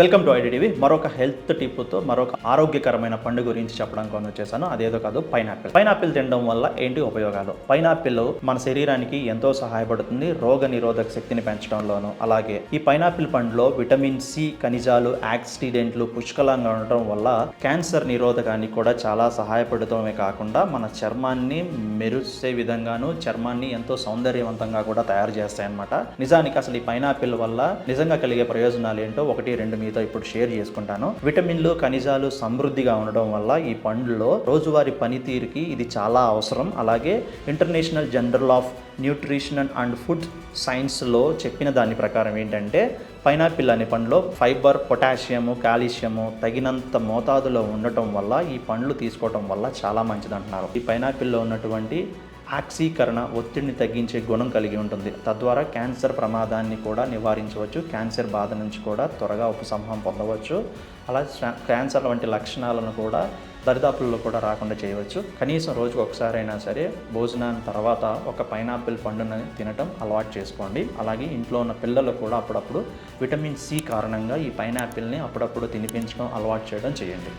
Welcome to IDTV. మరొక health టిప్తో మరొక ఆరోగ్యకరమైన పండు గురించి చెప్పడానికి కొని వచ్చేసాను అదేదో కాదు పైనాపిల్. పైనాపిల్ తినడం వల్ల ఏంటి ఉపయోగాలు? పైనాపిల్ మన శరీరానికి ఎంతో సహాయపడుతుంది. రోగ నిరోధక శక్తిని పెంచడంలోను. అలాగే ఈ పైనాపిల్ పండులో విటమిన్ సి ఖనిజాలు యాక్సిడెంట్లు పుష్కలంగా ఉండటం వల్ల క్యాన్సర్ నిరోధకానికి కూడా చాలా సహాయపడటమే కాకుండా మన చర్మాన్ని మెరుసే విధంగాను చర్మాన్ని ఎంతో సౌందర్యవంతంగా కూడా తయారు చేస్తాయన్నమాట. నిజానికి అసలు ఈ పైనాపిల్ వల్ల నిజంగా కలిగే ప్రయోజనాలు ఏంటో ఒకటి రెండు మీతో ఇప్పుడు షేర్ చేసుకుంటాను. విటమిన్లు ఖనిజాలు సమృద్ధిగా ఉండడం వల్ల ఈ పండ్లో రోజువారీ పనితీరుకి ఇది చాలా అవసరం. అలాగే international journal of nutrition and food సైన్స్లో చెప్పిన దాని ప్రకారం ఏంటంటే పైనాపిల్ అనే పండులో ఫైబర్ పొటాషియము కాల్షియము తగినంత మోతాదులో ఉండటం వల్ల ఈ పండ్లు తీసుకోవటం వల్ల చాలా మంచిది అంటున్నారు ఈ పైనాపిల్లో ఉన్నటువంటి ఆక్సీకరణ ఒత్తిడిని తగ్గించే గుణం కలిగి ఉంటుంది. తద్వారా క్యాన్సర్ ప్రమాదాన్ని కూడా నివారించవచ్చు. క్యాన్సర్ బాధ నుంచి కూడా త్వరగా ఉపశమనం పొందవచ్చు. అలా క్యాన్సర్ వంటి లక్షణాలను కూడా దరిదాపుల్లో కూడా రాకుండా చేయవచ్చు. కనీసం రోజుకు ఒకసారైనా సరే భోజనాన్ని తర్వాత ఒక పైనాపిల్ పండును తినటం అలవాటు చేసుకోండి. అలాగే ఇంట్లో ఉన్న పిల్లలు కూడా అప్పుడప్పుడు విటమిన్ సి కారణంగా ఈ పైనాపిల్ని అప్పుడప్పుడు తినిపించడం అలవాటు చేయడం చేయండి.